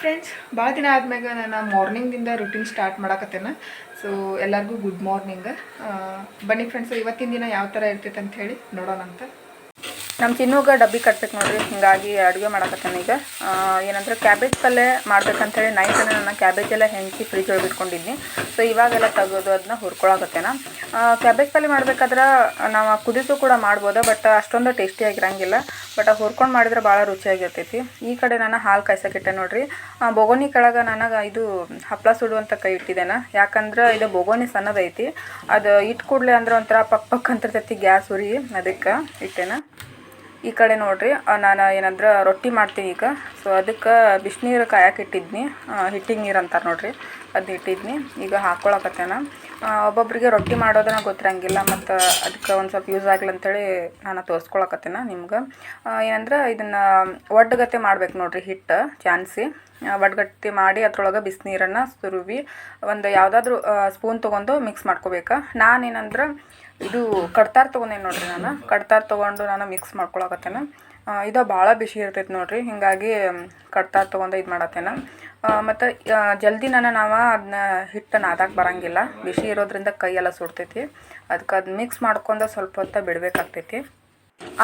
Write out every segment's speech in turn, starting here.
Friends ಭಾಳ ದಿನ ಆದ್ಮ್ಯಾಗ ನಾನು ಮಾರ್ನಿಂಗ್ದಿಂದ ರುಟೀನ್ ಸ್ಟಾರ್ಟ್ ಮಾಡಕತ್ತೇನೆ. ಸೊ ಎಲ್ಲರಿಗೂ ಗುಡ್ ಮಾರ್ನಿಂಗ್ ಬನ್ನಿ ಫ್ರೆಂಡ್ಸ್ ಇವತ್ತಿನ ದಿನ ಯಾವ ಥರ ಇರ್ತೈತೆ ಅಂತ ಹೇಳಿ ನೋಡೋಣ ಅಂತ ನಮ್ಮ ತಿನ್ನುವಾಗ ಡಬ್ಬಿ ಕಟ್ಬೇಕು ನೋಡ್ರಿ. ಹಿಂಗಾಗಿ ಅಡುಗೆ ಮಾಡಕತ್ತೇನೆ ಈಗ. ಏನಂದ್ರೆ ಕ್ಯಾಬೇಜ್ ಪಲ್ಯ ಮಾಡ್ಬೇಕಂತೇಳಿ ನೈಟ್ ನಾನು ಕ್ಯಾಬೇಜ್ ಎಲ್ಲ ಹೆಂಚಿ ಫ್ರಿಜ್ ಒಳಗೆ ಇಟ್ಕೊಂಡಿದ್ನಿ. ಸೊ ಇವಾಗೆಲ್ಲ ತೆಗೆದು ಅದನ್ನ ಹುರ್ಕೊಳಕತ್ತೇನ. ಕ್ಯಾಬೇಜ್ ಪಲ್ಯ ಮಾಡ್ಬೇಕಾದ್ರೆ ನಾವು ಕುದಿಸು ಕೂಡ ಮಾಡ್ಬೋದು, ಬಟ್ ಅಷ್ಟೊಂದು ಟೇಸ್ಟಿಯಾಗಿರಂಗಿಲ್ಲ ಬಟ್ ಹುರ್ಕೊಂಡು ಮಾಡಿದ್ರೆ ಭಾಳ ರುಚಿಯಾಗಿರ್ತೈತಿ. ಈ ಕಡೆ ನಾನು ಹಾಲು ಕಾಯ್ಸಕ್ಕಿಟ್ಟೆ ನೋಡ್ರಿ. ಬೊಗೋನಿ ಕೆಳಗೆ ನನಗೆ ಇದು ಹಪ್ಪಳ ಸುಡುವಂಥ ಕೈ ಇಟ್ಟಿದ್ದೇನೆ. ಯಾಕಂದ್ರೆ ಇದು ಬೊಗೋನಿ ಸಣ್ಣದೈತಿ ಅದು ಇಟ್ಟು ಕೂಡಲೇ ಅಂದ್ರೆ ಒಂಥರ ಪಕ್ ಪಕ್ ಅಂತಿರ್ತೈತಿ ಗ್ಯಾಸ್ ಉರಿ. ಅದಕ್ಕೆ ಇಟ್ಟೇನ. ಈ ಕಡೆ ನೋಡ್ರಿ ನಾನು ಏನಂದ್ರೆ ರೊಟ್ಟಿ ಮಾಡ್ತೀನಿ ಈಗ. ಸೊ ಅದಕ್ಕೆ ಬಿಸಿನೀರು ಕಾಯಕ್ಕೆ ಇಟ್ಟಿದ್ನಿ. ಹಿಟ್ಟಿಗೆ ನೀರು ಅಂತಾರೆ ನೋಡ್ರಿ, ಅದು ಇಟ್ಟಿದ್ನಿ. ಈಗ ಹಾಕ್ಕೊಳಕತ್ತೇನ ಒಬ್ಬೊಬ್ಬರಿಗೆ ರೊಟ್ಟಿ ಮಾಡೋದನ್ನ ಗೊತ್ತಿರಂಗಿಲ್ಲ, ಮತ್ತು ಅದಕ್ಕೆ ಒಂದು ಸ್ವಲ್ಪ ಯೂಸ್ ಆಗಲಿ ಅಂತೇಳಿ ನಾನು ತೋರಿಸ್ಕೊಳಕತ್ತೇನ ನಿಮ್ಗೆ. ಏನಂದ್ರೆ ಇದನ್ನು ಒಡ್ಡಗತ್ತೆ ಮಾಡ್ಬೇಕು ನೋಡ್ರಿ, ಹಿಟ್ಟು, ಚಾನ್ಸಿ. ಒಡ್ಗಟ್ಟಿ ಮಾಡಿ ಅದ್ರೊಳಗೆ ಬಿಸಿನೀರನ್ನು ಸುರುವಿ, ಒಂದು ಯಾವುದಾದ್ರೂ ಸ್ಪೂನ್ ತೊಗೊಂಡು ಮಿಕ್ಸ್ ಮಾಡ್ಕೋಬೇಕು. ನಾನೇನಂದ್ರೆ ಇದು ಕಡ್ತಾರ್ ತೊಗೊಂಡೇನಿ ನೋಡ್ರಿ ನಾನು? ಕಡ್ತಾರ್ ತೊಗೊಂಡು ನಾನು ಮಿಕ್ಸ್ ಮಾಡ್ಕೊಳಕತ್ತೇನೆ. ಇದು ಭಾಳ ಬಿಸಿ ಇರ್ತೈತೆ ನೋಡ್ರಿ. ಹೀಗಾಗಿ ಕಡ್ತಾರ್ ತೊಗೊಂಡು ಇದು ಮಾಡತ್ತೇನೆ. ಮತ್ತು ಜಲ್ದಿ ನಾನು ನಾವು ಅದನ್ನ ಹಿಟ್ಟು ನಾದಕ್ಕೆ ಬರಂಗಿಲ್ಲ. ಬಿಸಿ ಇರೋದ್ರಿಂದ ಕೈಯೆಲ್ಲ ಸುಡ್ತೈತಿ. ಅದಕ್ಕೆ ಅದು ಮಿಕ್ಸ್ ಮಾಡ್ಕೊಂಡು ಸ್ವಲ್ಪ ಹೊತ್ತು ಬಿಡಬೇಕಾಗ್ತೈತಿ.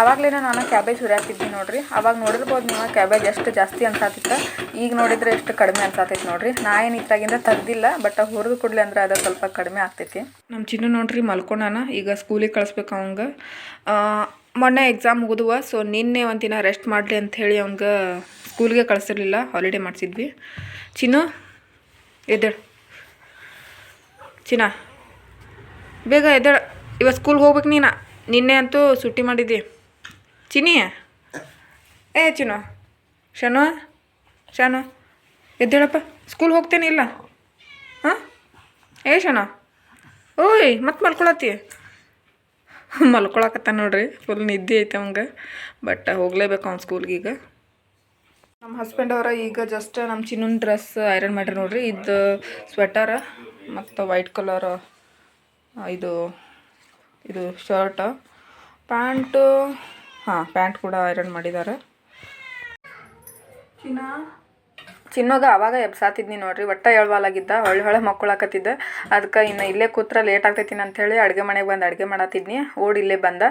ಆವಾಗಲೇ ನಾನು ಕ್ಯಾಬೇಜ್ ಹುರಿಯಾಕಿದ್ದೆ ನೋಡಿರಿ. ಅವಾಗ ನೋಡಿರ್ಬೋದು ನೀವು ಕ್ಯಾಬೇಜ್ ಎಷ್ಟು ಜಾಸ್ತಿ ಅನ್ಸಾತಿತ್ತು. ಈಗ ನೋಡಿದ್ರೆ ಎಷ್ಟು ಕಡಿಮೆ ಅನ್ಸಾತೈತಿ ನೋಡ್ರಿ. ನಾ ಏನು ಇತ್ತಾಗಿಂದ ತೆಗ್ದಿಲ್ಲ ಬಟ್ ಹುರಿದು ಕೊಡ್ಲಿ ಅಂದ್ರೆ ಅದು ಸ್ವಲ್ಪ ಕಡಿಮೆ ಆಗ್ತೈತಿ. ನಮ್ಮ ಚಿನ್ನು ನೋಡ್ರಿ ಮಲ್ಕೊಂಡಾನ, ಈಗ ಸ್ಕೂಲಿಗೆ ಕಳಿಸ್ಬೇಕು ಅವಂಗೆ. ಮೊನ್ನೆ ಎಕ್ಸಾಮ್ ಮುಗಿದುವ ಸೊ ನಿನ್ನೆ ಒಂದು ದಿನ ರೆಸ್ಟ್ ಮಾಡಲಿ ಅಂಥೇಳಿ ಅವಂಗೆ ಸ್ಕೂಲ್ಗೆ ಕಳಿಸಿರ್ಲಿಲ್ಲ ಹಾಲಿಡೇ ಮಾಡಿಸಿದ್ವಿ. ಚಿನ್ನು, ಎದ್ದೇಳು. ಚಿನ್ನ, ಬೇಗ ಎದ್ದೇಳು. ಇವತ್ತು ಸ್ಕೂಲ್ಗೆ ಹೋಗ್ಬೇಕು ನೀನು? ನಿನ್ನೆ ಅಂತೂ ಸುಟ್ಟಿ ಮಾಡಿದ್ದಿ. ಚಿನಿಯ ಏ, ಚಿನ್ನು. ಶನು? ಶಾನು. ಎದ್ದೇಳಪ್ಪ. ಸ್ಕೂಲ್ ಹೋಗ್ತೇನೆ, ಇಲ್ಲ. ಹಾಂ? ಏ, ಶನು. ಓಯ್, ಮತ್ತೆ ಮಲ್ಕೊಳತ್ತಿ? ಮಲ್ಕೊಳಕತ್ತ ನೋಡ್ರಿ. ಫುಲ್ ನಿದ್ದೆ ಐತೆ ಅವಂಗೆ. ಬಟ್ ಹೋಗ್ಲೇಬೇಕು ಅವ್ನು ಸ್ಕೂಲ್ಗೆ ಈಗ. ನಮ್ಮ ಹಸ್ಬೆಂಡ್ ಅವರ ಈಗ ಜಸ್ಟ್ ನಮ್ಮ ಚಿನ್ನ ಡ್ರೆಸ್ ಐರನ್ ಮಾಡ್ರಿ ನೋಡ್ರಿ. ಇದು ಸ್ವೆಟರ್ ಮತ್ತು ವೈಟ್ ಕಲರ್ ಇದು ಇದು ಶರ್ಟ್ ಪ್ಯಾಂಟು ಹಾಂ ಪ್ಯಾಂಟ್ ಕೂಡ ಐರನ್ ಮಾಡಿದ್ದಾರೆ. ಚಿನ್ನ. ಚಿನ್ನೋಗ ಅವಾಗ ಎಬ್ಸಾತಿದ್ನಿ ನೋಡ್ರಿ, ಒಟ್ಟ ಎಳ್ವಾಲಾಗಿದ್ದ ಹೊಳ್ಳಿ ಹೊಳೆ ಮಕ್ಕಳಾಕತ್ತಿದ್ದ. ಅದಕ್ಕೆ ಇನ್ನು ಇಲ್ಲೇ ಕೂತ್ರ ಲೇಟ್ ಆಗ್ತೈತಿ ಅಂಥೇಳಿ ಅಡುಗೆ ಮನೆಗೆ ಬಂದು ಅಡುಗೆ ಮಾಡತ್ತಿದ್ನಿ ಓಡಿ ಇಲ್ಲೇ ಬಂದ.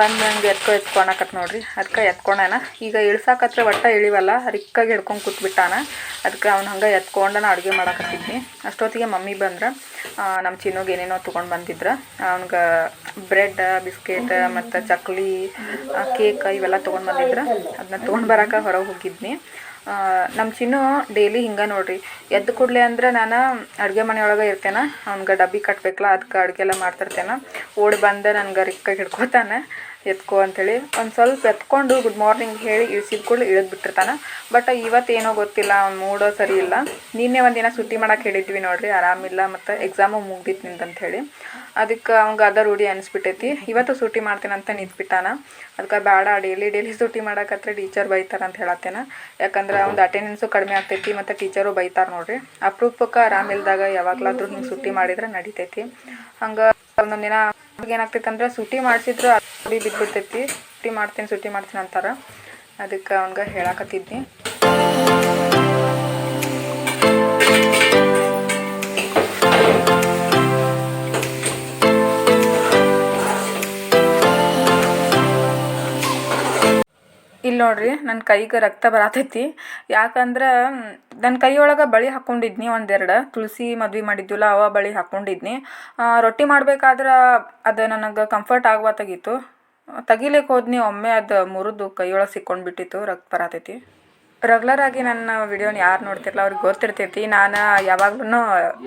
ಬಂದು ನಂಗೆ ಎತ್ಕೊ ಎತ್ಕೊಳಕತ್ ನೋಡ್ರಿ. ಅದಕ್ಕೆ ಎತ್ಕೊಂಡಾನ. ಈಗ ಇಳ್ಸಾಕತ್ರ ಒಟ್ಟ ಇಳಿವಲ್ಲ, ರಿಕ್ಕಾಗಿ ಹಿಡ್ಕೊಂಡು ಕೂತ್ಬಿಟ್ಟಾನ. ಅದಕ್ಕೆ ಅವ್ನು ಹಂಗೆ ಎತ್ಕೊಂಡನ ಅಡುಗೆ ಮಾಡಕತ್ತಿದ್ನಿ. ಅಷ್ಟೊತ್ತಿಗೆ ಮಮ್ಮಿ ಬಂದ್ರೆ ನಮ್ಮ ಚಿನ್ನೋಗೆ ಏನೇನೋ ತೊಗೊಂಡು ಬಂದಿದ್ರು. ಅವ್ನಿಗೆ ಬ್ರೆಡ್, ಬಿಸ್ಕೆಟ್ ಮತ್ತು ಚಕ್ಲಿ ಕೇಕ್ ಇವೆಲ್ಲ ತೊಗೊಂಡು ಬಂದಿದ್ರು. ಅದನ್ನ ತೊಗೊಂಡು ಬರೋಕೆ ಹೊರಗೆ ಹೋಗಿದ್ನಿ. ನಮ್ಮ ಚಿನ್ನು ಡೈಲಿ ಹಿಂಗೆ ನೋಡ್ರಿ. ಎದ್ದು ಕೂಡಲೇ ಅಂದ್ರೆ ನಾನು ಅಡುಗೆ ಮನೆಯೊಳಗೆ ಇರ್ತೇನೆ. ಅವ್ನಿಗೆ ಡಬ್ಬಿ ಕಟ್ಟಬೇಕಲ್ಲ ಅದಕ್ಕೆ ಅಡುಗೆ ಎಲ್ಲ ಮಾಡ್ತಿರ್ತೇನೆ. ಓಡಿ ಬಂದು ನನ್ಗೆ ರಿಕ್ಕಾಗಿ ಹಿಡ್ಕೋತಾನೆ. ಎತ್ಕೋ ಅಂಥೇಳಿ ಒಂದು ಸ್ವಲ್ಪ ಎತ್ಕೊಂಡು ಗುಡ್ ಮಾರ್ನಿಂಗ್ ಹೇಳಿ ಇಳಿಸಿದ ಕೂಡಲೇ ಇಳಿದು ಬಿಟ್ಟಿರ್ತಾನೆ. ಬಟ್ ಇವತ್ತೇನೋ ಗೊತ್ತಿಲ್ಲ, ಅವ್ನು ಮೂಡೋ ಸರಿ ಇಲ್ಲ. ನಿನ್ನೆ ಒಂದಿನ ಸುಟ್ಟಿ ಮಾಡಕ್ಕೆ ಹೇಳಿದ್ವಿ ನೋಡ್ರಿ, ಆರಾಮಿಲ್ಲ ಮತ್ತು ಎಕ್ಸಾಮು ಮುಗ್ದಿತ್ತು ನಿಂದಂಥೇಳಿ ಅದಕ್ಕೆ ಅವ್ಗೆ ಅದ ರೂಢಿ ಅನಿಸ್ಬಿಟ್ಟೈತಿ. ಇವತ್ತು ಸೂಟಿ ಮಾಡ್ತೀನಂತ ನಿಂತ್ಬಿಟ್ಟಾನ. ಅದಕ್ಕೆ ಬೇಡ ಡೈಲಿ ಡೈಲಿ ಸೂಟಿ ಮಾಡಕತ್ರ ಟೀಚರ್ ಬೈತಾರ ಅಂತ ಹೇಳತ್ತೇನ. ಯಾಕಂದ್ರೆ ಅವ್ನು ಅಟೆಂಡೆನ್ಸು ಕಡಿಮೆ ಆಗ್ತೈತಿ ಮತ್ತು ಟೀಚರು ಬೈತಾರೆ ನೋಡ್ರಿ. ಅಪರೂಪಕ್ಕೆ ಆರಾಮಿಲ್ದಾಗ ಯಾವಾಗಲಾದ್ರೂ ಹಿಂಗೆ ಸುಟ್ಟಿ ಮಾಡಿದ್ರೆ ನಡಿತೈತಿ. ಹಂಗೆ ಒಂದೊಂದು ದಿನ ಏನಾಗ್ತೈತೆ ಅಂದ್ರೆ ಸುಟಿ ಮಾಡಿಸಿದ್ರು ಅಡಿ ಬಿದ್ದುಬಿಡ್ತೈತಿ ಸುಟಿ ಮಾಡ್ತೀನಿ ಸುಟಿ ಮಾಡ್ತೀನಿ ಅಂತಾರೆ. ಅದಕ್ಕೆ ಅವ್ನಿಗೆ ಹೇಳಕತ್ತಿದ್ನಿ. ಇಲ್ಲಿ ನೋಡ್ರಿ ನನ್ನ ಕೈಗೆ ರಕ್ತ ಬರತೈತಿ. ಯಾಕಂದ್ರೆ ನನ್ನ ಕೈಯೊಳಗೆ ಬಳಿ ಹಾಕ್ಕೊಂಡಿದ್ನಿ ಒಂದೆರಡು. ತುಳಸಿ ಮದ್ವೆ ಮಾಡಿದ್ವಲ್ಲ, ಅವ ಬಳಿ ಹಾಕ್ಕೊಂಡಿದ್ನಿ ರೊಟ್ಟಿ ಮಾಡ್ಬೇಕಾದ್ರೆ ಅದು ನನಗೆ ಕಂಫರ್ಟ್ ಆಗುವ ತೆಗೀತು ತೆಗಿಲಿಕ್ಕೆ ಹೋದ್ನಿ, ಒಮ್ಮೆ ಅದು ಮುರಿದು ಕೈಯೊಳಗೆ ಸಿಕ್ಕೊಂಡ್ಬಿಟ್ಟಿತ್ತು, ರಕ್ತ ಬರತೈತಿ. ರೆಗ್ಯುಲರ್ ಆಗಿ ನನ್ನ ವಿಡಿಯೋನ ಯಾರು ನೋಡ್ತಿರಲ್ಲ ಅವ್ರಿಗೆ ಗೊತ್ತಿರ್ತೈತಿ. ನಾನು ಯಾವಾಗ್ಲೂ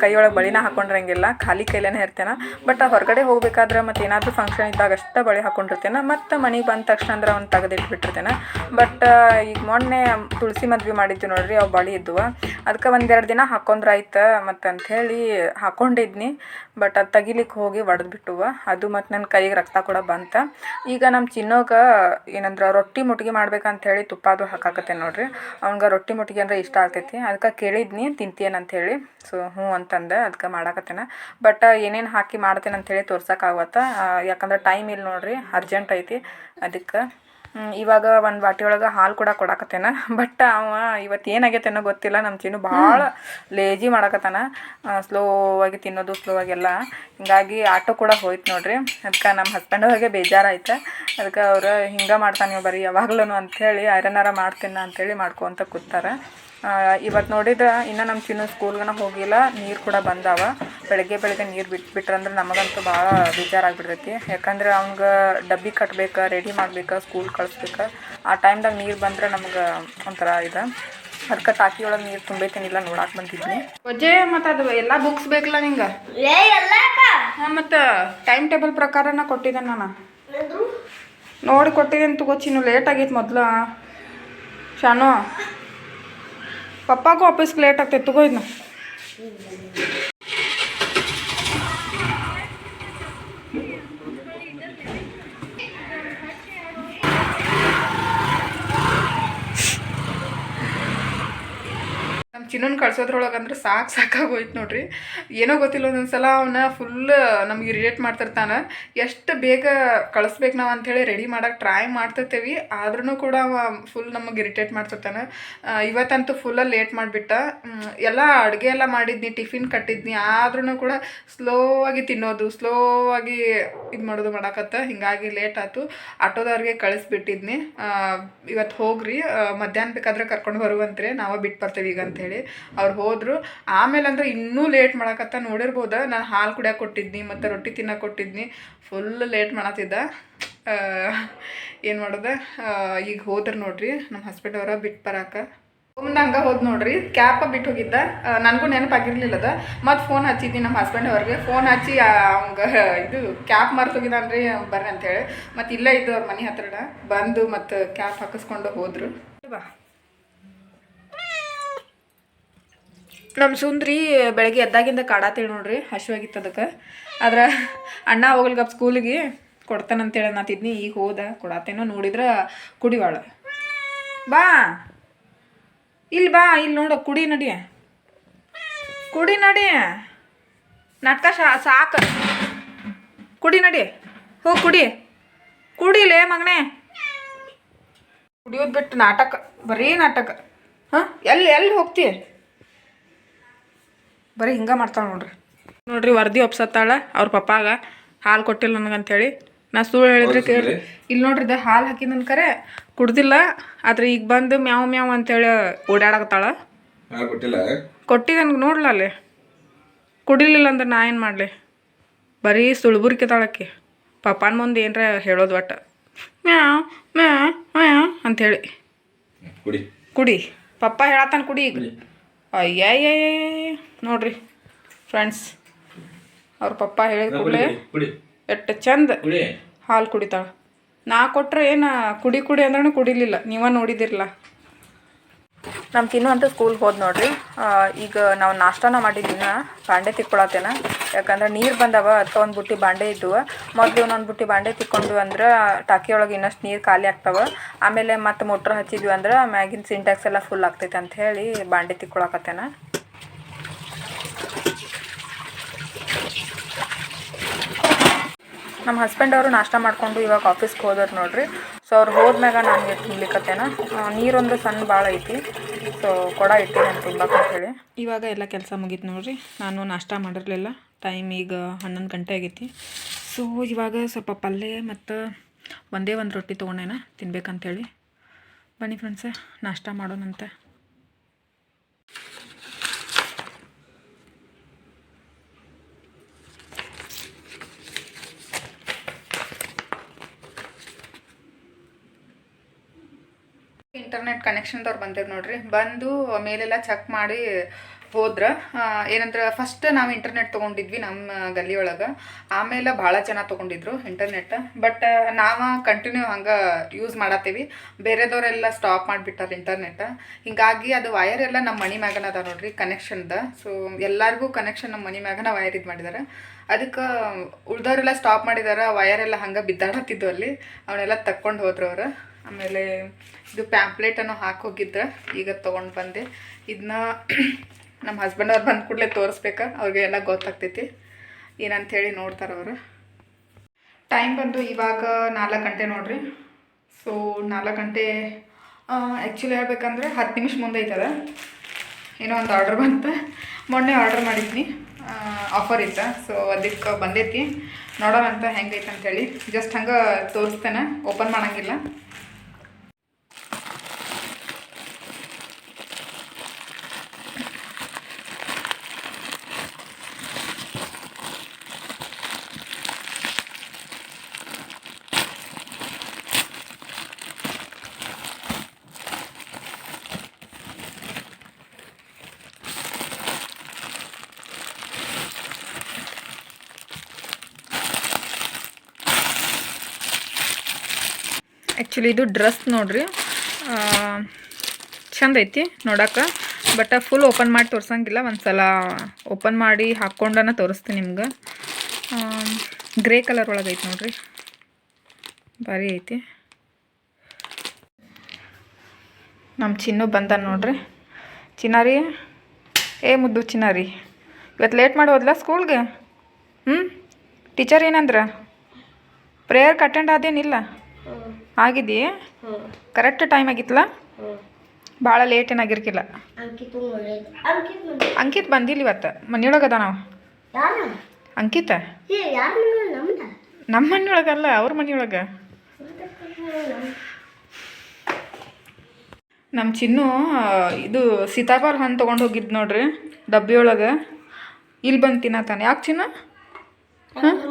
ಕೈಯೊಳಗೆ ಬಳಿನ ಹಾಕೊಂಡಿರಂಗಿಲ್ಲ. ಖಾಲಿ ಕೈಲೇನೆ ಇರ್ತೇನೆ. ಬಟ್ ಹೊರಗಡೆ ಹೋಗ್ಬೇಕಾದ್ರೆ ಮತ್ತು ಏನಾದರೂ ಫಂಕ್ಷನ್ ಇದ್ದಾಗ ಅಷ್ಟೇ ಬಳಿ ಹಾಕೊಂಡಿರ್ತೇನೆ. ಮತ್ತು ಮನೆಗೆ ಬಂದ ತಕ್ಷಣ ಅಂದ್ರೆ ಅವ್ನು ತೆಗೆದಿಟ್ಬಿಟ್ಟಿರ್ತೇನೆ. ಬಟ್ ಈಗ ಮೊನ್ನೆ ತುಳಸಿ ಮದ್ವೆ ಮಾಡಿದ್ವಿ ನೋಡ್ರಿ, ಅವು ಬಳಿ ಇದ್ವು. ಅದಕ್ಕೆ ಒಂದೆರಡು ದಿನ ಹಾಕೊಂಡ್ರಾಯ್ತು ಮತ್ತು ಅಂಥೇಳಿ ಹಾಕೊಂಡಿದ್ನಿ. ಬಟ್ ಅದು ತೆಗಿಲಿಕ್ಕೆ ಹೋಗಿ ಒಡೆದ್ಬಿಟ್ಟುವ ಅದು ಮತ್ತು ನನ್ನ ಕೈಗೆ ರಕ್ತ ಕೂಡ ಬಂತ. ಈಗ ನಮ್ಮ ಚಿನ್ನೋಗ ಏನಂದ್ರೆ ರೊಟ್ಟಿ ಮುಟ್ಗಿ ಮಾಡ್ಬೇಕಂತ ಹೇಳಿ ತುಪ್ಪ ಅದು ಹಾಕಾಕತ್ತೆ ನೋಡ್ರಿ. ಅವ್ನಿಗೆ ರೊಟ್ಟಿ ಮುಟ್ಗಿ ಅಂದ್ರೆ ಇಷ್ಟ ಆಗ್ತೈತಿ. ಅದಕ್ಕೆ ಕೇಳಿದ್ನಿ, ತಿಂತೀಯನ್ ಹೇಳಿ. ಸೊ ಹ್ಞೂ ಅಂತಂದೆ ಅದಕ್ಕೆ ಮಾಡಾಕತ್ತೇನೆ. ಬಟ್ ಏನೇನು ಹಾಕಿ ಮಾಡ್ತೇನೆ ಅಂಥೇಳಿ ತೋರ್ಸೋಕ್ಕಾಗತ್ತ ಯಾಕಂದ್ರೆ ಟೈಮ್ ಇಲ್ಲ ನೋಡ್ರಿ ಅರ್ಜೆಂಟ್ ಐತಿ. ಅದಕ್ಕೆ ಇವಾಗ ಒಂದು ಬಾಟಿ ಒಳಗೆ ಹಾಲು ಕೂಡ ಕೊಡಾಕತ್ತೇನ. ಬಟ್ ಅವ ಇವತ್ತು ಏನಾಗೈತೇನೋ ಗೊತ್ತಿಲ್ಲ. ನಮ್ಮ ಚಿನ್ನು ಭಾಳ ಲೇಜಿ ಮಾಡಾಕತ್ತಾನ. ಸ್ಲೋ ಆಗಿ ತಿನ್ನೋದು ಸ್ಲೋ ಆಗೆಲ್ಲ ಹಿಂಗಾಗಿ ಆಟೋ ಕೂಡ ಹೋಯ್ತು ನೋಡ್ರಿ. ಅದಕ್ಕೆ ನಮ್ಮ ಹಸ್ಬೆಂಡ್ ಹೋಗಿ ಬೇಜಾರಾಯ್ತು. ಅದಕ್ಕೆ ಅವ್ರು ಹಿಂಗೆ ಮಾಡ್ತಾನೆ ನೀವು ಬರೀ ಯಾವಾಗ್ಲೂ ಅಂಥೇಳಿ ಐರನಾರ ಮಾಡ್ತೀನ ಅಂಥೇಳಿ ಮಾಡ್ಕೊಂತ ಕೂತಾರೆ. ಇವತ್ತು ನೋಡಿದ್ರೆ ಇನ್ನು ನಮ್ಮ ಚಿನ್ನು ಸ್ಕೂಲ್ಗನ ಹೋಗಿಲ್ಲ. ನೀರು ಕೂಡ ಬಂದಾವ. ಬೆಳಗ್ಗೆ ಬೆಳಗ್ಗೆ ನೀರು ಬಿಟ್ಟು ಬಿಟ್ರಂದ್ರೆ ನಮಗಂತೂ ಭಾಳ ಬೇಜಾರಾಗ್ಬಿಡ್ತೈತಿ. ಯಾಕಂದ್ರೆ ಅವ್ನ್ಗೆ ಡಬ್ಬಿ ಕಟ್ಬೇಕು ರೆಡಿ ಮಾಡ್ಬೇಕು ಸ್ಕೂಲ್ ಕಳಿಸ್ಬೇಕು ಆ ಟೈಮ್ದಾಗ ನೀರು ಬಂದ್ರೆ ನಮ್ಗೆ ಒಂಥರ ಇದು. ಅದಕ್ಕೆ ಟಾಕಿ ಒಳಗೆ ನೀರು ತುಂಬೈತೇನಿಲ್ಲ ನೋಡಕ್ಕೆ ಬಂದಿದ್ನಿ. ಒಜ್ಜೆ ಮತ್ತು ಅದು ಎಲ್ಲ ಬುಕ್ಸ್ ಬೇಕಲ್ಲ ನಿಂಗೆ? ಹಾಂ ಮತ್ತು ಟೈಮ್ ಟೇಬಲ್ ಪ್ರಕಾರನ ಕೊಟ್ಟಿದ್ದೆ ನಾನು. ನೋಡಿ ಕೊಟ್ಟಿದ್ದೀನಿ ತಗೋ ಚಿನ್ನು ಲೇಟ್ ಆಗೈತೆ ಮೊದಲು. ಶಾನು ಪಪ್ಪಾಗೂ ಆಫೀಸ್ಗೆ ಲೇಟ್ ಆಗ್ತೈತೆ ತಗೋ ಇದನ್ನ ಚಿನ್ನನ್ ಕಳ್ಸೋದ್ರೊಳಗೆ ಅಂದ್ರೆ ಸಾಕು ಸಾಕಾಗೋಯ್ತು ನೋಡ್ರಿ. ಏನೋ ಗೊತ್ತಿಲ್ಲ, ಒಂದೊಂದ್ಸಲ ಅವನ್ನ ಫುಲ್ ನಮ್ಗೆ ಇರಿಟೇಟ್ ಮಾಡ್ತಿರ್ತಾನೆ. ಎಷ್ಟು ಬೇಗ ಕಳಿಸ್ಬೇಕು ನಾವು ಅಂಥೇಳಿ ರೆಡಿ ಮಾಡೋಕೆ ಟ್ರೈ ಮಾಡ್ತಿರ್ತೀವಿ. ಆದ್ರೂ ಕೂಡ ಅವ ಫುಲ್ ನಮಗೆ ಇರಿಟೇಟ್ ಮಾಡ್ತಿರ್ತಾನೆ. ಇವತ್ತಂತೂ ಫುಲ್ಲ ಲೇಟ್ ಮಾಡಿಬಿಟ್ಟ. ಎಲ್ಲ ಅಡುಗೆ ಎಲ್ಲ ಮಾಡಿದ್ನಿ, ಟಿಫಿನ್ ಕಟ್ಟಿದ್ನಿ. ಆದ್ರೂ ಕೂಡ ಸ್ಲೋ ಆಗಿ ತಿನ್ನೋದು ಸ್ಲೋ ಆಗಿ ಇದು ಮಾಡೋದು ಮಾಡಾಕತ್ತ. ಹಿಂಗಾಗಿ ಲೇಟ್ ಆಯ್ತು ಆಟೋದವ್ರಿಗೆ ಕಳಿಸ್ಬಿಟ್ಟಿದ್ನಿ. ಇವತ್ತು ಹೋಗ್ರಿ. ಮಧ್ಯಾಹ್ನ ಬೇಕಾದ್ರೆ ಕರ್ಕೊಂಡು ಬರುವಂತ್ರಿ. ನಾವೇ ಬಿಟ್ಟು ಬರ್ತೇವೆ ಈಗ ಅಂತೇಳಿ ಅವ್ರು ಹೋದ್ರು. ಆಮೇಲೆ ಅಂದ್ರೆ ಇನ್ನೂ ಲೇಟ್ ಮಾಡಕತ್ತ ನೋಡಿರ್ಬೋದ. ನಾನು ಹಾಲು ಕುಡಿಯೋಕೆ ಕೊಟ್ಟಿದ್ನಿ, ಮತ್ತು ರೊಟ್ಟಿ ತಿನ್ನ ಕೊಟ್ಟಿದ್ನಿ. ಫುಲ್ ಲೇಟ್ ಮಾಡತ್ತಿದ್ದ ಏನು ಮಾಡೋದ? ಈಗ ಹೋದ್ರ ನೋಡ್ರಿ ನಮ್ಮ ಹಸ್ಬೆಂಡ್ ಅವರ ಬಿಟ್ಟು ಬರಾಕ. ಮುಂದೆ ಹಂಗೆ ಹೋದ್ ನೋಡ್ರಿ ಕ್ಯಾಪ ಬಿಟ್ಟು ಹೋಗಿದ್ದ. ನನಗೂ ಅದ ಮತ್ತು ಫೋನ್ ಹಚ್ಚಿದ್ನಿ ನಮ್ಮ ಹಸ್ಬೆಂಡ್ ಅವ್ರಿಗೆ. ಫೋನ್ ಹಚ್ಚಿ ಅವಂಗ ಇದು ಕ್ಯಾಪ್ ಮರ್ತೋಗಿದ್ದಾನ್ರಿ ಬರ್ರಿ ಅಂತೇಳಿ ಮತ್ತು ಇಲ್ಲೇ ಇದ್ದು ಅವ್ರ ಮನೆ ಹತ್ರ ಬಂದು ಮತ್ತು ಕ್ಯಾಪ್ ಹಾಕಿಸ್ಕೊಂಡು ಹೋದ್ರು. ಬಾ. ನಮ್ಮ ಸುಂದ್ರಿ ಬೆಳಗ್ಗೆ ಎದ್ದಾಗಿಂದ ಕಾಡಾತೀವಿ ನೋಡ್ರಿ ಹಸಿವಾಗಿತ್ತು ಅದಕ್ಕೆ. ಆದ್ರೆ ಅಣ್ಣ ಹೋಗ್ಲಿಗಪ್ಪ ಸ್ಕೂಲಿಗೆ ಕೊಡ್ತಾನಂತೇಳಿ ತಿದ್ನಿ, ಈಗ ಹೋದ, ಕೊಡಾತೇನೋ ನೋಡಿದ್ರೆ ಕುಡಿವಾಳ. ಬಾ. ಇಲ್ಲಿ ಬಾ ಇಲ್ಲಿ ನೋಡು, ಕುಡಿ ನಡಿ. ಕುಡಿ ನಡಿ. ನಾಟಕ ಶಾ, ಸಾಕು. ಕುಡಿ ನಡಿ. ಹೋ, ಕುಡಿ. ಕುಡಿಲೇ ಮಗನೆ. ಕುಡಿಯೋದು ಬಿಟ್ಟು ನಾಟಕ, ಬರೀ ನಾಟಕ. ಹಾಂ? ಎಲ್ಲಿ ಎಲ್ಲಿ ಹೋಗ್ತಿ? ಬರೀ ಹಿಂಗೆ ಮಾಡ್ತಾಳೆ ನೋಡ್ರಿ. ನೋಡ್ರಿ ವರದಿ ಒಪ್ಸತ್ತಾಳೆ ಅವ್ರ ಪಪ್ಪಾಗ ಹಾಲು ಕೊಟ್ಟಿಲ್ಲ ನನಗಂತೇಳಿ. ನಾ ಸುಳ್ಳು ಹೇಳಿದ್ರೆ ಕೇಳಿ ಇಲ್ಲಿ ನೋಡ್ರಿ ಇದು ಹಾಲು ಹಾಕಿದ ಕರೆ ಕುಡ್ದಿಲ್ಲ ಆದ್ರೆ ಈಗ ಬಂದು ಮ್ಯಾವ್ ಮ್ಯಾವ್ ಅಂತೇಳಿ ಓಡಾಡಕತ್ತಾಳ ಕೊಟ್ಟಿದ್ದನ್ಗೆ ನನಗೆ ನೋಡ್ಲ ಅಲ್ಲಿ. ಕುಡಿಲಿಲ್ಲ ಅಂದ್ರೆ ನಾ ಏನು ಮಾಡಲಿ? ಬರೀ ಸುಳ್ಬುರ್ಕೆ ತಾಳಕ್ಕೆ ಪಪ್ಪನ ಮುಂದೆ ಏನರ ಹೇಳೋದು ಒಟ್ಟು. ಮ್ಯಾವ್ ಮ್ಯಾವ್ ಮ್ಯಾವ್ ಅಂಥೇಳಿ ಕುಡಿ. ಕುಡಿ. ಪಪ್ಪ ಹೇಳತ್ತಾನ ಕುಡಿ ಈಗ. ಅಯ್ಯಯ್ಯ ನೋಡ್ರಿ ಫ್ರೆಂಡ್ಸ್ ಅವ್ರ ಪಪ್ಪ ಹೇಳಿದ ಕೂಡಲೇ ಕುಡಿ ಎಷ್ಟು ಚಂದ ಹಾಲು ಕುಡಿತಾಳ ನಾ ಕೊಟ್ಟರೆ ಏನು ಕುಡಿ ಕುಡಿ ಅಂದ್ರೂ ಕುಡಿಲಿಲ್ಲ ನೀವ ನೋಡಿದಿರಲ್ಲ ನಮ್ಮ ತಿನ್ನು ಅಂತೂ ಸ್ಕೂಲ್ಗೆ ಹೋದ್ ನೋಡ್ರಿ. ಈಗ ನಾವು ನಾಷ್ಟಾನ ಮಾಡಿದ್ದೀನ, ಬಾಂಡೆ ತಿಕ್ಕೊಳತ್ತೇನ. ಯಾಕಂದ್ರೆ ನೀರು ಬಂದವ ಅಥವಾ ಒಂದು ಬುಟ್ಟಿ ಬಾಂಡೆ ಇದ್ವು. ಮೊದಲು ಒಂದೊಂದು ಬುಟ್ಟಿ ಬಾಂಡೆ ತಿಕ್ಕೊಂಡು ಅಂದ್ರೆ ಟಾಕಿಯೊಳಗೆ ಇನ್ನಷ್ಟು ನೀರು ಖಾಲಿ ಆಗ್ತಾವ. ಆಮೇಲೆ ಮತ್ತೆ ಮೋಟ್ರ್ ಹಚ್ಚಿದ್ವಿ ಅಂದ್ರೆ ಮ್ಯಾಗಿನ ಸಿಂಟ್ಯಾಕ್ಸ್ ಎಲ್ಲ ಫುಲ್ ಆಗ್ತೈತೆ ಅಂತ ಹೇಳಿ ಬಾಂಡೆ ತಿಕ್ಕೊಳಕತ್ತೇನ. ನಮ್ಮ ಹಸ್ಬೆಂಡ್ ಅವರು ನಾಷ್ಟ ಮಾಡಿಕೊಂಡು ಇವಾಗ ಆಫೀಸ್ಗೆ ಹೋದವ್ರು ನೋಡ್ರಿ. ಸೊ ಅವ್ರು ಹೋದ್ಮ್ಯಾಗ ನಾನು ನೀರು ನೀರೊಂದು ಸಣ್ಣ ಭಾಳ ಐತಿ. ಕೊಡ ನಾನು ಅಂತ ತುಂಬಕ್ಕೆ ಹೇಳಿ. ಇವಾಗ ಎಲ್ಲ ಕೆಲಸ ಮುಗೀತು ನೋಡ್ರಿ. ನಾನು ನಾಷ್ಟ ಮಾಡಿರಲಿಲ್ಲ. ಟೈಮ್ ಈಗ ಹನ್ನೊಂದು ಗಂಟೆ ಆಗೈತಿ. ಸೊ ಇವಾಗ ಸ್ವಲ್ಪ ಪಲ್ಯ ಮತ್ತು ಒಂದೇ ಒಂದು ರೊಟ್ಟಿ ತೊಗೊಂಡೇನ ತಿನ್ಬೇಕಂತೇಳಿ. ಬನ್ನಿ ಫ್ರೆಂಡ್ಸ ನಾಷ್ಟ ಮಾಡೋಣಂತೆ. ಇಂಟರ್ನೆಟ್ ಕನೆಕ್ಷನ್ದವ್ರು ಬಂದಿರು ನೋಡ್ರಿ. ಬಂದು ಮೇಲೆಲ್ಲ ಚೆಕ್ ಮಾಡಿ ಹೋದ್ರ ಏನಂದ್ರೆ ಫಸ್ಟ್ ನಾವು ಇಂಟರ್ನೆಟ್ ತೊಗೊಂಡಿದ್ವಿ ನಮ್ಮ ಗಲ್ಲಿಯೊಳಗೆ ಆಮೇಲೆ ಭಾಳ ಜನ ತೊಗೊಂಡಿದ್ರು ಇಂಟರ್ನೆಟ್ ಬಟ್ ನಾವು ಕಂಟಿನ್ಯೂ ಹಂಗೆ ಯೂಸ್ ಮಾಡತ್ತೀವಿ ಬೇರೆದವರೆಲ್ಲ ಸ್ಟಾಪ್ ಮಾಡಿಬಿಟ್ಟಾರ ಇಂಟರ್ನೆಟ್ ಹಿಂಗಾಗಿ ಅದು ವೈರ್ ಎಲ್ಲ ನಮ್ಮ ಮನೆ ಮ್ಯಾಗನ ಅದ ನೋಡ್ರಿ ಕನೆಕ್ಷನ್ದ ಸೊ ಎಲ್ಲರಿಗೂ ಕನೆಕ್ಷನ್ ನಮ್ಮ ಮನೆ ಮ್ಯಾಗನ ವೈರ್ ಇದು ಮಾಡಿದ್ದಾರೆ ಅದಕ್ಕೆ ಉಳ್ದವರೆಲ್ಲ ಸ್ಟಾಪ್ ಮಾಡಿದಾರೆ ಎಲ್ಲ ಹಂಗೆ ಬಿದ್ದಾಡತ್ತಿದ್ದು ಅಲ್ಲಿ. ಅವನ್ನೆಲ್ಲ ತಕ್ಕೊಂಡು ಹೋದ್ರು ಅವ್ರು. ಆಮೇಲೆ ಇದು ಪ್ಯಾಂಪ್ಲೇಟನ್ನು ಹಾಕಿ ಹೋಗಿದ್ದೆ ಈಗ ತೊಗೊಂಡು ಬಂದೆ. ಇದನ್ನ ನಮ್ಮ ಹಸ್ಬೆಂಡ್ ಅವ್ರು ಬಂದ ಕೂಡಲೇ ತೋರಿಸ್ಬೇಕಾ, ಅವ್ರಿಗೆ ಎಲ್ಲ ಗೊತ್ತಾಗ್ತೈತಿ. ಹೇಳಿ ನೋಡ್ತಾರೆ ಅವರು. ಟೈಮ್ ಬಂದು ಇವಾಗ ನಾಲ್ಕು ಗಂಟೆ ನೋಡ್ರಿ. ಸೊ ನಾಲ್ಕು ಗಂಟೆ ಆ್ಯಕ್ಚುಲಿ ಹೇಳ್ಬೇಕಂದ್ರೆ ಹತ್ತು ನಿಮಿಷ ಮುಂದೆ ಐತದ. ಏನೋ ಒಂದು ಆರ್ಡ್ರ್ ಬಂತು. ಮೊನ್ನೆ ಆರ್ಡ್ರ್ ಮಾಡಿದ್ನಿ. ಆಫರ್ ಇತ್ತು. ಸೊ ಅದಕ್ಕೆ ಬಂದೈತಿ. ನೋಡೋಣ ಅಂತ ಹೆಂಗೈತೆ ಅಂತೇಳಿ ಜಸ್ಟ್ ಹಂಗೆ ತೋರಿಸ್ತೇನೆ. ಓಪನ್ ಮಾಡೋಂಗಿಲ್ಲ. ಆ್ಯಕ್ಚುಲಿ ಇದು ಡ್ರೆಸ್ ನೋಡ್ರಿ. ಚಂದ ಐತಿ ನೋಡಕ್ಕೆ ಬಟ್ ಫುಲ್ ಓಪನ್ ಮಾಡಿ ತೋರ್ಸಂಗಿಲ್ಲ. ಒಂದು ಸಲ ಓಪನ್ ಮಾಡಿ ಹಾಕ್ಕೊಂಡನ ತೋರಿಸ್ತೀನಿ ನಿಮ್ಗೆ. ಗ್ರೇ ಕಲರ್ ಒಳಗೆ ಐತಿ ನೋಡ್ರಿ. ಭಾರಿ ಐತಿ. ನಮ್ಮ ಚಿನ್ನು ಬಂದ ನೋಡ್ರಿ. ಚಿನ್ನಾರಿ? ಏ ಮುದ್ದು ಚಿನ್ನಾರಿ. ಇವತ್ತು ಲೇಟ್ ಮಾಡಿ ಹೋದ್ಲ ಸ್ಕೂಲ್ಗೆ ಹ್ಞೂ ಟೀಚರ್ ಏನಂದ್ರ? ಪ್ರೇಯರ್ಗೆ ಅಟೆಂಡ್ ಆದೇನಿಲ್ಲ. ಆಗಿದೀ ಕರೆಕ್ಟ್ ಟೈಮ್ ಆಗಿತ್ತಲ್ಲ? ಭಾಳ ಲೇಟ್ ಏನಾಗಿರ್ಕಿಲ್ಲ ಅಂಕಿತ್ ಬಂದಿಲ್ಲ ಇವತ್ತು. ಮನೆಯೊಳಗೆ ಅದ ನಾವು ಯಾರ ಅಂಕಿತ? ನಮ್ಮ ಮನೆಯೊಳಗಲ್ಲ ಅವ್ರ ಮನೆಯೊಳಗೆ ನಮ್ಮ ಚಿನ್ನು ಇದು ಸೀತಾಫಲ ಹಣ್ಣು ತೊಗೊಂಡು ಹೋಗಿದ್ದು ನೋಡ್ರಿ ಡಬ್ಬಿ ಒಳಗೆ. ಇಲ್ಲಿ ಬಂದು ತಿನ್ನತಾನೆ. ಯಾಕೆ ಚಿನ್ನ? ಹಂಗೆ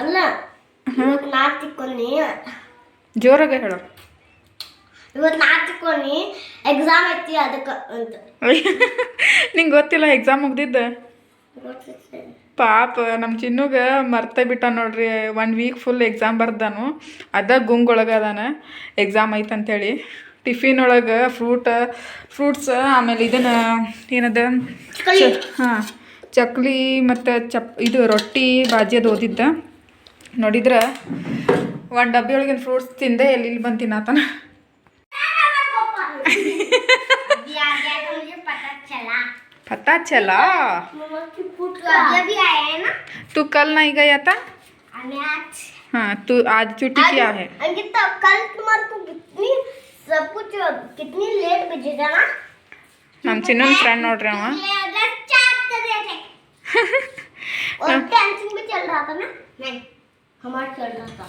ಅಲ್ಲ ಇವತ್ತು ಜೋರಾಗೆ ಹೇಳು. ಇವತ್ತು ನಾ ತಿಕ್ಕೊನಿ ಎಕ್ಸಾಮ್ ಐತಿ ಅದಕ್ಕೆ ಅಂತ. ನಿಂಗೆ ಗೊತ್ತಿಲ್ಲ ಎಕ್ಸಾಮ್ ಮುಗ್ದಿದ್ದು? ಪಾಪ ನಮ್ಮ ಚಿನ್ನುಗ ಮರ್ತ ಬಿಟ್ಟ ನೋಡ್ರಿ ಒನ್ ವೀಕ್ ಫುಲ್ ಎಕ್ಸಾಮ್ ಬರ್ದಾನು. ಅದ ಗುಂಗೊಳಗೆ ಅದಾನ. ಎಕ್ಸಾಮ್ ಐತೆ ಅಂತೇಳಿ ಟಿಫಿನ್ ಒಳಗೆ ಫ್ರೂಟ್ ಫ್ರೂಟ್ಸ್ ಆಮೇಲೆ ಇದನ್ನ ಏನದ? ಹಾಂ. ಚಕ್ಲಿ ಮತ್ತು ಚಪ್ ಇದು ರೊಟ್ಟಿ ಬಾಜಿ ಅದು ಓದಿದ್ದ ನೋಡಿದ್ರೆ ಒಂದು ಡಬ್ಬಿ ಒಳಗಿನ ಫ್ರೂಟ್ಸ್ ತಿಂದೆ ಎಲ್ಲಿ ಇಲ್ಲಿ ಬಂದು ತಿನ್ನತಾನ पता चला अभी भी आया है ना तू कल नहीं गया था हमें आज हाँ तू आज छुट्टी क्या है अंकित कल तुम्हारे को कितनी सब कुछ कितनी लेट भेजेगा ना ನಮ್ಮ ಚಿನ್ನನ ಫ್ರೆಂಡ್ ನೋಡ್ರಿ ಅವ और रहा था ना नहीं हमारा चल रहा था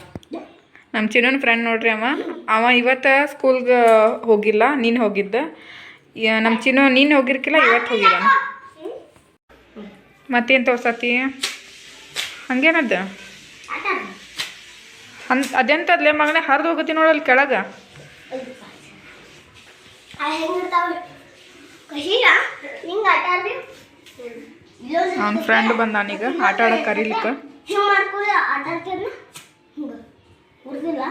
ನಮ್ಮ ಚಿನ್ನನ ಫ್ರೆಂಡ್ ನೋಡ್ರಿ ಅವ ಅವ ಇವತ್ತು ಸ್ಕೂಲ್ಗೆ ಹೋಗಿಲ್ಲ ನೀನು ಹೋಗಿದ್ದ ಯ- ನಮ್ಮ ಚಿನ್ನು ನೀನು ಹೋಗಿರ್ಕಿಲ್ಲ ಇವತ್ತು ಹೋಗಿದ್ದಾನ ಮತ್ತೇನು ತೋರ್ಸತಿ ಹಂಗೇನದ ಹನ್ ಅದೆಂತದ್ಲೆ ಮಗನೇ ಹರಿದು ಹೋಗತಿ ನೋಡಲ್ಲಿ ಕೆಳಗೆ ಕಶೀರಾ ಹಿಂಗ ಆಟ ಆಡ್ರಿ ಅವ್ನ ಫ್ರೆಂಡ್ ಬಂದಾನೀಗ ಆಟ ಆಡಕ್ಕೆ ಕರೀಲಿಕ್ಕೆ ಹಿಂಗ ಮಾಡ್ಕೊಳ್ಳಿ ಹಿಂಗ. ಉರ್ದಿಲ್ಲ.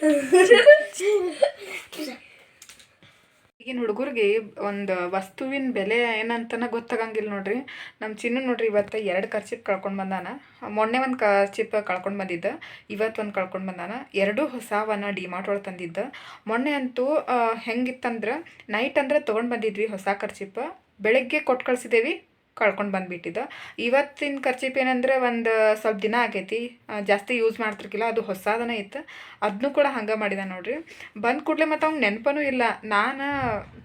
ಈಗಿನ ಹುಡುಗರಿಗೆ ಒಂದು ವಸ್ತುವಿನ ಬೆಲೆ ಏನಂತನ ಗೊತ್ತಾಗಂಗಿಲ್ಲ ನೋಡ್ರಿ. ನಮ್ಮ ಚಿನ್ನು ನೋಡ್ರಿ ಇವತ್ತು ಎರಡು ಖರ್ಚಿಪ್ ಕಳ್ಕೊಂಡು ಬಂದಾನ. ಮೊನ್ನೆ ಒಂದು ಖರ್ಚಿಪ್ ಕಳ್ಕೊಂಡು ಬಂದಿದ್ದ ಇವತ್ತು ಒಂದು ಕಳ್ಕೊಂಡು ಬಂದಾನ. ಎರಡೂ ಹೊಸವನ್ನ ಡಿಮಾರ್ಟ್ ಒಳಗೆ ತಂದಿದ್ದ. ಮೊನ್ನೆ ಅಂತೂ ಹೆಂಗಿತ್ತಂದ್ರೆ ನೈಟ್ ಅಂದ್ರೆ ತೊಗೊಂಡು ಬಂದಿದ್ವಿ ಹೊಸ ಖರ್ಚಿಪ್. ಬೆಳಗ್ಗೆ ಕೊಟ್ಟು ಕಳ್ಸಿದ್ದೇವಿ ಕಳ್ಕೊಂಡು ಬಂದುಬಿಟ್ಟಿದ್ದ. ಇವತ್ತಿನ ಖರ್ಚಿಪ್ ಏನಂದ್ರೆ ಒಂದು ಸ್ವಲ್ಪ ದಿನ ಆಗೈತಿ. ಜಾಸ್ತಿ ಯೂಸ್ ಮಾಡ್ತಿರ್ಕಿಲ್ಲ, ಅದು ಹೊಸದನ ಇತ್ತು. ಅದನ್ನೂ ಕೂಡ ಹಂಗೆ ಮಾಡಿದ ನೋಡಿರಿ. ಬಂದ ಕೂಡಲೇ ಮತ್ತು ಅವ್ನು ನೆನಪನೂ ಇಲ್ಲ. ನಾನು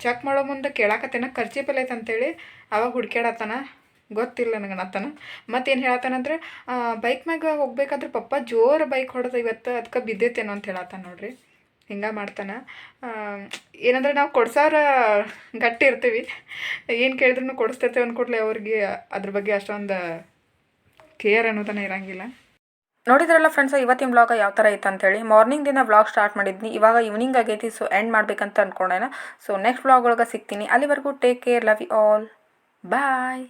ಚೆಕ್ ಮಾಡೋ ಮುಂದೆ ಕೇಳಾಕತ್ತೇನ, ಖರ್ಚಿಪ್ ಎಲ್ಲ ಐತೆ ಅಂತೇಳಿ ಅವಾಗ ಹುಡ್ಕ್ಯಾಡತ್ತಾನ. ಗೊತ್ತಿಲ್ಲ ನನಗೆ ಮತ್ತೇನು ಹೇಳತ್ತಾನಂದ್ರೆ ಬೈಕ್ ಮ್ಯಾಗ ಹೋಗ್ಬೇಕಾದ್ರೆ ಪಪ್ಪ ಜೋರು ಬೈಕ್ ಹೊಡೆದ ಇವತ್ತು ಅದಕ್ಕೆ ಬಿದ್ದೈತೇನೋ ಅಂತ ಹೇಳತ್ತಾನ ನೋಡ್ರಿ. ಹಿಂಗೆ ಮಾಡ್ತಾನೆ. ಏನಂದ್ರೆ ನಾವು ಕೊಡ್ಸೋರ ಗಟ್ಟಿ ಇರ್ತೀವಿ. ಏನು ಕೇಳಿದ್ರು ಕೊಡಿಸ್ತೈತೆ ಅಂದ್ಕೊಡ್ಲಿ ಅವ್ರಿಗೆ ಅದ್ರ ಬಗ್ಗೆ ಅಷ್ಟೊಂದು ಕೇರ್ ಅನ್ನೋದನ್ನ ಇರಂಗಿಲ್ಲ. ನೋಡಿದ್ರಲ್ಲ ಫ್ರೆಂಡ್ಸ್ ಇವತ್ತಿನ ಬ್ಲಾಗ್ ಯಾವ ಥರ ಇತ್ತು ಅಂತೇಳಿ. ಮಾರ್ನಿಂಗ್ ದಿನ ಬ್ಲಾಗ್ ಸ್ಟಾರ್ಟ್ ಮಾಡಿದ್ನಿ. ಇವಾಗ ಈವ್ನಿಂಗ್ ಆಗೈತಿ ಸೊ ಎಂಡ್ ಮಾಡ್ಬೇಕಂತ ಅಂದ್ಕೊಂಡೇನ ಸೊ ನೆಕ್ಸ್ಟ್ ಬ್ಲಾಗ್ ಒಳಗೆ ಸಿಗ್ತೀನಿ. ಅಲ್ಲಿವರೆಗೂ take care love you all bye